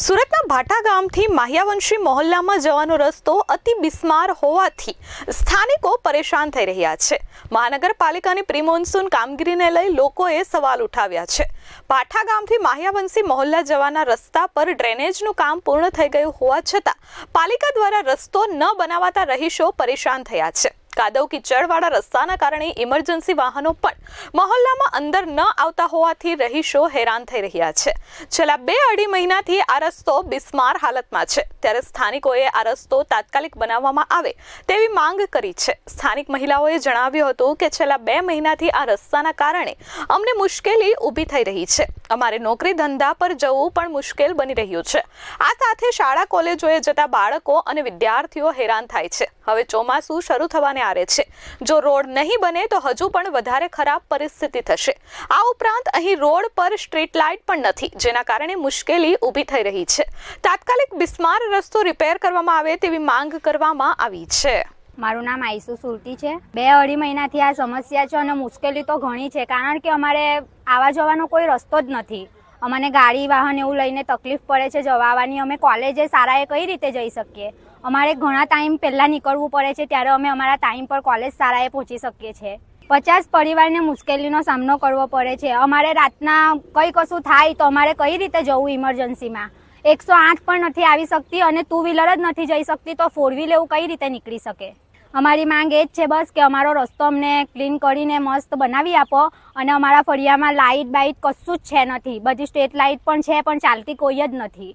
સુરતના ભાટા ગામથી માહ્યાવંશી મહોલ્લામાં જવાનો રસ્તો અતિ બિસ્માર હોવાથી સ્થાનિકો પરેશાન થઈ રહ્યા છે. મહાનગરપાલિકાની પ્રિમોન્સૂન કામગીરીને લઈ લોકોએ સવાલ ઉઠાવ્યા છે. ભાઠા ગામથી માહ્યાવંશી મહોલ્લા જવાના રસ્તા પર ડ્રેનેજનું કામ પૂર્ણ થઈ ગયું હોવા છતાં પાલિકા દ્વારા રસ્તો ન બનાવાતા રહીશો પરેશાન થયા છે. કાદવ કીચડવાળા રસ્તાના કારણે ઇમરજન્સી વાહનો પણ મહોલ્લામાં અંદર ન આવતા હોવાથી રહીશો હેરાન થઈ રહ્યા છે. છેલ્લા બે અઢી મહિનાથી આ રસ્તો બિસ્માર હાલતમાં છે. ત્યારે સ્થાનિકોએ આ રસ્તો તાત્કાલિક બનાવવામાં આવે તેવી માંગ કરી છે. સ્થાનિક મહિલાઓએ જણાવ્યું હતું કે છેલ્લા બે મહિનાથી આ રસ્તાના કારણે અમને મુશ્કેલી ઊભી થઈ રહી છે. અમારે નોકરી ધંધા પર જવું પણ મુશ્કેલ બની રહ્યું છે. આ સાથે શાળા કોલેજોએ જતા બાળકો અને વિદ્યાર્થીઓ હેરાન થાય છે. હવે ચોમાસું શરૂ થવાને આરે છે. જો રોડ નહીં બને તો હજુ પણ વધારે ખરાબ પરિસ્થિતિ થશે. આ ઉપરાંત અહીં રોડ પર સ્ટ્રીટ લાઇટ પણ નથી, જેના કારણે મુશ્કેલી ઊભી થઈ રહી છે. તાત્કાલિક બિસ્માર રસ્તો રિપેર કરવામાં આવે તેવી માંગ કરવામાં આવી છે. મારું નામ આઈસુ સુરતી છે. બે અઢી મહિનાથી આ સમસ્યા છે અને મુશ્કેલી તો ઘણી છે, કારણ કે અમારે આવા જવાનો કોઈ રસ્તો જ નથી. અમને ગાડી, વાહન એવું લઈને તકલીફ પડે છે જવા અમે કોલેજે સારાએ કઈ રીતે જઈ શકીએ? અમારે ઘણા ટાઈમ પહેલાં નીકળવું પડે છે ત્યારે અમે અમારા ટાઈમ પર કોલેજ સારાએ પહોંચી શકીએ છીએ પચાસ પરિવારને મુશ્કેલીનો સામનો કરવો પડે છે. અમારે રાતના કંઈ કશું થાય તો અમારે કઈ રીતે જવું ઇમરજન્સીમાં એકસો આઠ પણ નથી આવી શકતી અને ટુ વ્હીલર જ નથી જઈ શકતી તો ફોર વ્હીલ એવું કઈ રીતે નીકળી શકે? અમારી માંગ એ જ છે બસ કે અમારો રસ્તો અમને ક્લીન કરીને મસ્ત બનાવી આપો અને અમારા ફળિયામાં લાઇટ બાઇટ કશું જ છે નથી. બધી સ્ટ્રીટ લાઇટ પણ છે, પણ ચાલતી કોઈ જ નથી.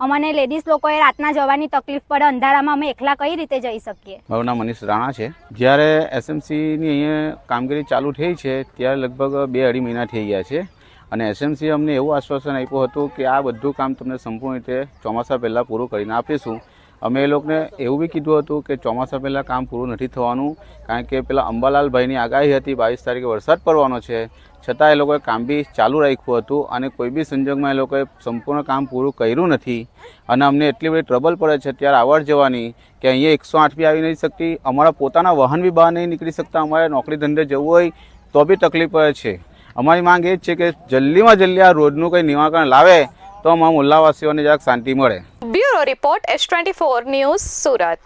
અમને લેડીઝ લોકોએ રાતના જવાની તકલીફ પડે, અંધારામાં અમે એકલા કઈ રીતે જઈ શકીએ? મારું નામ મનીષ રાણા છે. જ્યારે એસએમસીની અહીંયા કામગીરી ચાલુ થઈ છે, ત્યારે લગભગ બે અઢી મહિના થઈ ગયા છે. અને એસએમસી અમને એવું આશ્વાસન આપ્યું હતું કે આ બધું કામ તમને સંપૂર્ણ રીતે ચોમાસા પહેલાં પૂરું કરીને આપીશું. અમે એ લોકોને એવું બી કીધું હતું કે ચોમાસા પહેલાં કામ પૂરું નથી થવાનું, કારણ કે પેલા અંબાલાલભાઈની આગાહી હતી બાવીસ તારીખે વરસાદ પડવાનો છે. છતાં એ લોકોએ કામ બી ચાલુ રાખ્યું હતું અને કોઈ બી સંજોગમાં એ લોકોએ સંપૂર્ણ કામ પૂરું કર્યું નથી. અને અમને એટલી બધી ટ્રબલ પડે છે ત્યારે આવડ જવાની કે અહીંયા એકસો આઠ બી આવી નહીં શકતી, અમારા પોતાના વાહન બી બહાર નહીં નીકળી શકતા, અમારે નોકરી ધંધે જવું હોય તો બી તકલીફ પડે છે. અમારી માંગ એ જ છે કે જલ્દીમાં જલ્દી આ રોડનું કંઈ નિવારણ લાવે તો આમ ઉલ્લાવાસીઓને જરાક શાંતિ મળે. Bureau report S twenty four news Surat.